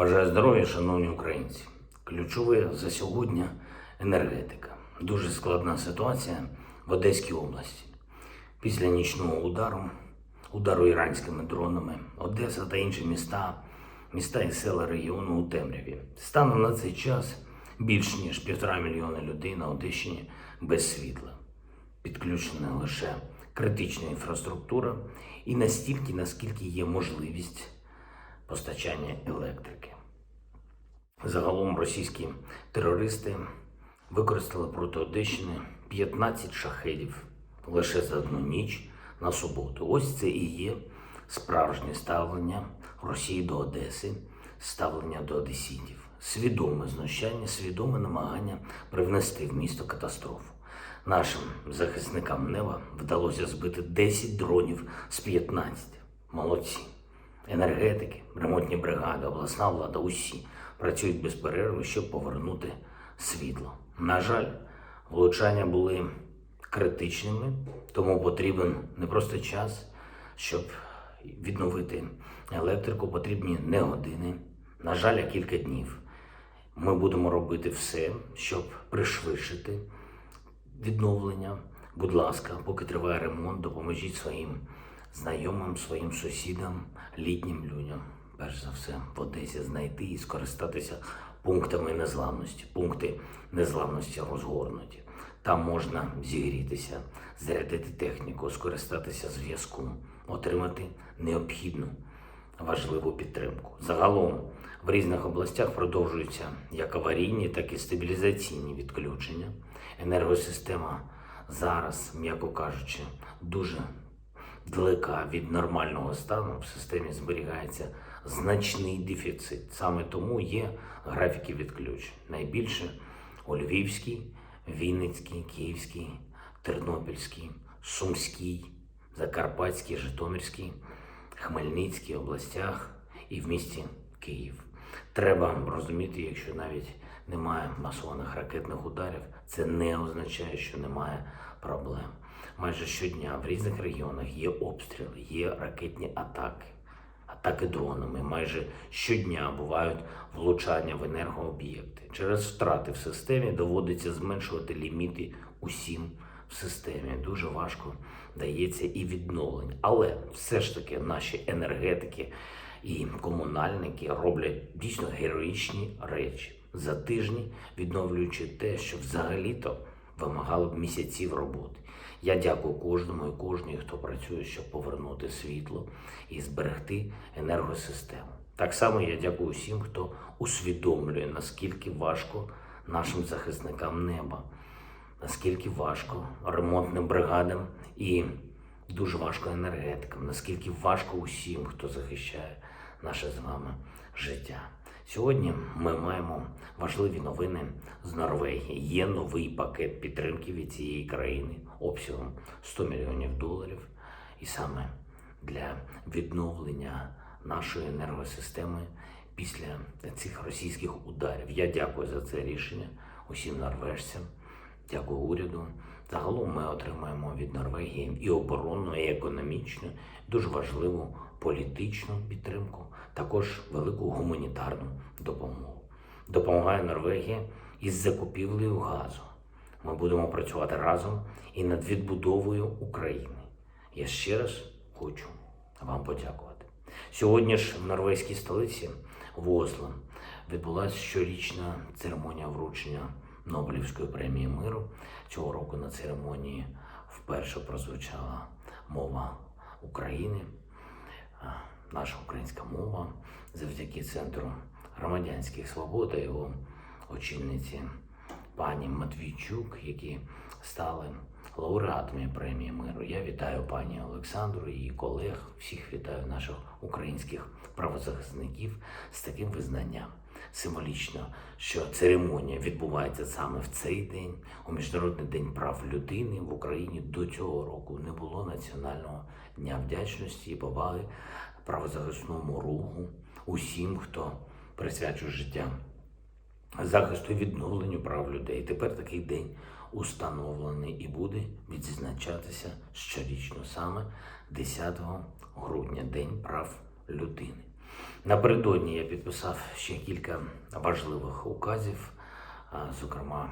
Бажаю здоров'я, шановні українці. Ключове за сьогодні енергетика. Дуже складна ситуація в Одеській області. Після нічного удару, удару іранськими дронами, Одеса та інші міста, міста і села регіону у темряві. Станом на цей час більш ніж півтора мільйона людей на Одещині без світла. Підключена лише критична інфраструктура і настільки, наскільки є можливість постачання електрики. Загалом російські терористи використали проти Одещини 15 шахедів лише за одну ніч на суботу. Ось це і є справжнє ставлення Росії до Одеси, ставлення до одеситів, свідоме знущання, свідоме намагання привнести в місто катастрофу. Нашим захисникам неба вдалося збити 10 дронів з 15. Молодці. Енергетики, ремонтні бригади, обласна влада, усі працюють без перерви, щоб повернути світло. На жаль, влучання були критичними, тому потрібен не просто час, щоб відновити електрику, потрібні не години, на жаль, а кілька днів. Ми будемо робити все, щоб пришвидшити відновлення. Будь ласка, поки триває ремонт, допоможіть своїм знайомим, своїм сусідам, літнім людям, перш за все, в Одесі знайти і скористатися пунктами незламності. Пункти незламності розгорнуті. Там можна зігрітися, зарядити техніку, скористатися зв'язком, отримати необхідну важливу підтримку. Загалом в різних областях продовжуються як аварійні, так і стабілізаційні відключення. Енергосистема зараз, м'яко кажучи, дуже далека від нормального стану. В системі зберігається значний дефіцит. Саме тому є графіки відключень. Найбільше у Львівській, Вінницькій, Київській, Тернопільській, Сумській, Закарпатській, Житомирській, Хмельницькій областях і в місті Київ. Треба розуміти, якщо навіть немає масованих ракетних ударів, це не означає, що немає проблем. Майже щодня в різних регіонах є обстріли, є ракетні атаки, атаки дронами. Майже щодня бувають влучання в енергооб'єкти. Через втрати в системі доводиться зменшувати ліміти усім в системі. Дуже важко дається і відновлення. Але все ж таки наші енергетики і комунальники роблять дійсно героїчні речі за тижні, відновлюючи те, що взагалі-то вимагало б місяців роботи. Я дякую кожному і кожній, хто працює, щоб повернути світло і зберегти енергосистему. Так само я дякую всім, хто усвідомлює, наскільки важко нашим захисникам неба, наскільки важко ремонтним бригадам і дуже важко енергетикам, наскільки важко усім, хто захищає наше з вами життя. Сьогодні ми маємо важливі новини з Норвегії. Є новий пакет підтримки від цієї країни обсягом 100 мільйонів доларів. І саме для відновлення нашої енергосистеми після цих російських ударів. Я дякую за це рішення усім норвежцям. Дякую уряду. Загалом ми отримаємо від Норвегії і оборонну, і економічну, дуже важливу політичну підтримку, також велику гуманітарну допомогу. Допомагає Норвегія із закупівлею газу. Ми будемо працювати разом і над відбудовою України. Я ще раз хочу вам подякувати. Сьогодні ж в норвезькій столиці в Осло відбулася щорічна церемонія вручення Нобелівської премії миру. Цього року на церемонії вперше прозвучала мова України, наша українська мова завдяки Центру громадянських свобод його очільниці пані Матвійчук, які стали лауреатами премії миру. Я вітаю пані Олександру, її колег, всіх вітаю наших українських правозахисників з таким визнанням. Символічно, що церемонія відбувається саме в цей день, у Міжнародний день прав людини в Україні до цього року не було національного дня вдячності і поваги правозахисному руху, усім, хто присвячує життя захисту відновленню прав людей. Тепер такий день установлений і буде відзначатися щорічно саме 10 грудня, День прав людини. Напередодні я підписав ще кілька важливих указів, зокрема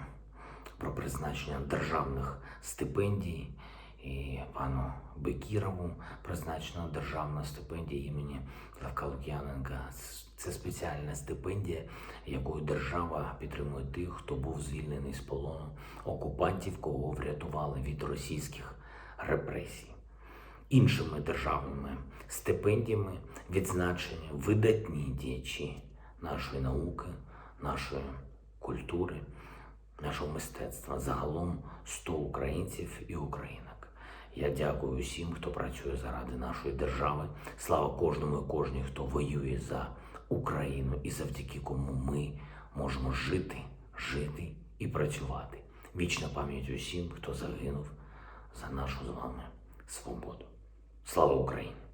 про призначення державних стипендій. І пану Бекірову призначена державна стипендія імені Левка Лук'яненка. Це спеціальна стипендія, якою держава підтримує тих, хто був звільнений з полону окупантів, кого врятували від російських репресій. Іншими державними стипендіями відзначені видатні діячі нашої науки, нашої культури, нашого мистецтва, загалом 100 українців і українок. Я дякую усім, хто працює заради нашої держави. Слава кожному і кожній, хто воює за Україну і завдяки кому ми можемо жити, жити і працювати. Вічна пам'ять усім, хто загинув за нашу з вами свободу. Слава Україні!